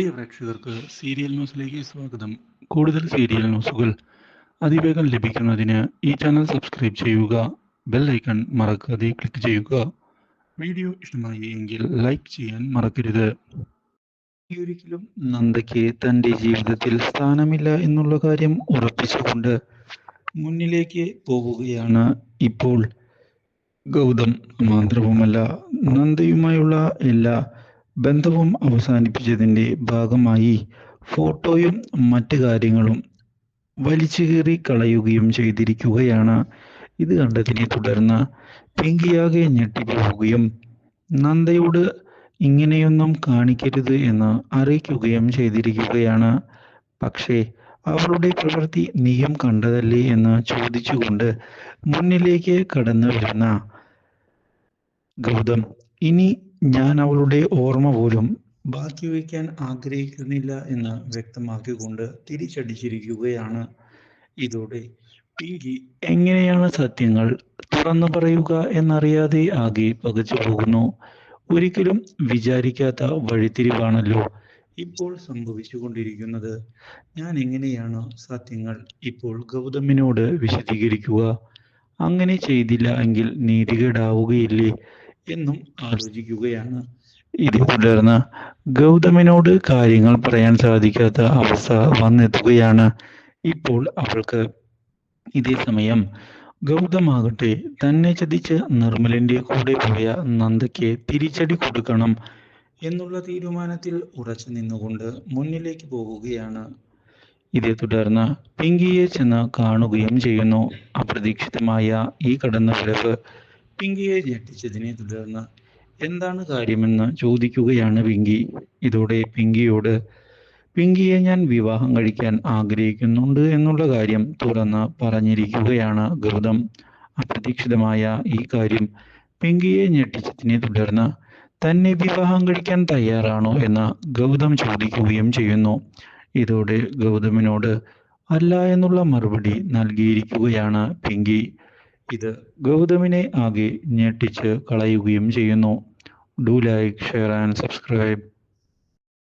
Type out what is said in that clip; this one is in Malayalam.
പ്രിയ പ്രേക്ഷകർക്ക് സീരിയൽ ന്യൂസിലേക്ക് സ്വാഗതം. കൂടുതൽ സീരിയൽ ന്യൂസുകൾ അതിവേഗം ലഭിക്കുന്നതിന് ഈ ചാനൽ സബ്സ്ക്രൈബ് ചെയ്യുക ബെൽ ഐക്കൺ മറക്കാതെ ക്ലിക്ക് ചെയ്യുക. വീഡിയോ ഇഷ്ടമായി എങ്കിൽ ലൈക്ക് ചെയ്യാൻ മറക്കരുത്. ഒരിക്കലും നന്ദയ്ക്ക് തന്റെ ജീവിതത്തിൽ സ്ഥാനമില്ല എന്നുള്ള കാര്യം ഉറപ്പിച്ചുകൊണ്ട് മുന്നിലേക്ക് പോവുകയാണ് ഇപ്പോൾ ഗൗതം. മാത്രവുമല്ല നന്ദയുമായുള്ള എല്ലാ ബന്ധവും അവസാനിപ്പിച്ചതിന്റെ ഭാഗമായി ഫോട്ടോയും മറ്റു കാര്യങ്ങളും വലിച്ചു കീറി കളയുകയും ചെയ്തിരിക്കുകയാണ്. ഇത് കണ്ടതിനെ തുടർന്ന് പിങ്കിയാകെ ഞെട്ടിപ്പോവുകയും നന്ദയോട് ഇങ്ങനെയൊന്നും കാണിക്കരുത് എന്ന് അറിയിക്കുകയും ചെയ്തിരിക്കുകയാണ്. പക്ഷേ അവളുടെ പ്രവൃത്തി നീയും കണ്ടതല്ലേ എന്ന് ചോദിച്ചുകൊണ്ട് മുന്നിലേക്ക് കടന്നു വരുന്ന ഗൗതം ഇനി ഞാൻ അവളുടെ ഓർമ്മ പോലും ബാക്കി വയ്ക്കാൻ ആഗ്രഹിക്കുന്നില്ല എന്ന് വ്യക്തമാക്കിക്കൊണ്ട് തിരിച്ചടിച്ചിരിക്കുകയാണ്. ഇതോടെ പിങ്കി എങ്ങനെയാണ് സത്യങ്ങൾ തുറന്നു പറയുക എന്നറിയാതെ ആകെ പകച്ചു പോകുന്നു. ഒരിക്കലും വിചാരിക്കാത്ത വഴിത്തിരിവാണല്ലോ ഇപ്പോൾ സംഭവിച്ചുകൊണ്ടിരിക്കുന്നത്. ഞാൻ എങ്ങനെയാണ് സത്യങ്ങൾ ഇപ്പോൾ ഗൗതമിനോട് വിശദീകരിക്കുക? അങ്ങനെ ചെയ്തില്ല എങ്കിൽ നീതികേടാവുകയില്ലേ? എന്നും ആലോചിക്കുകയാണ്. ഇതേ തുടർന്ന് ഗൗതമിനോട് കാര്യങ്ങൾ പറയാൻ സാധിക്കാത്ത അവസ്ഥ വന്നെത്തുകയാണ് ഇപ്പോൾ അവൾക്ക്. ഇതേ സമയം ഗൗതമാകട്ടെ തന്നെ ചതിച്ച് നിർമ്മലിന്റെ കൂടെ പോയ നന്ദയ്ക്ക് തിരിച്ചടി കൊടുക്കണം എന്നുള്ള തീരുമാനത്തിൽ ഉറച്ചു നിന്നുകൊണ്ട് മുന്നിലേക്ക് പോവുകയാണ് ഇതേ തുടർന്ന് പിങ്കിയെ ചെന്ന് കാണുകയും ചെയ്യുന്നു. അപ്രതീക്ഷിതമായ ഈ കടന്നുവരവ് പിങ്കിയെ ഞെട്ടിച്ചതിനെ തുടർന്ന് എന്താണ് കാര്യമെന്ന് ചോദിക്കുകയാണ് പിങ്കി. ഇതോടെ പിങ്കിയോട് പിങ്കിയെ ഞാൻ വിവാഹം കഴിക്കാൻ ആഗ്രഹിക്കുന്നുണ്ട് എന്നുള്ള കാര്യം തുറന്ന് പറഞ്ഞിരിക്കുകയാണ് ഗൗതം അപ്രതീക്ഷിതമായ ഈ കാര്യം പിങ്കിയെ ഞെട്ടിച്ചതിനെ തുടർന്ന് തന്നെ വിവാഹം കഴിക്കാൻ തയ്യാറാണോ എന്ന് ഗൗതം ചോദിക്കുകയും ചെയ്യുന്നു. ഇതോടെ ഗൗതമിനോട് അല്ല എന്നുള്ള മറുപടി നൽകിയിരിക്കുകയാണ് പിങ്കി. ഇത് ഗൗതമിനെ ആകെ ഞെട്ടിച്ച് കളയുകയും ചെയ്യുന്നു. Do like share and subscribe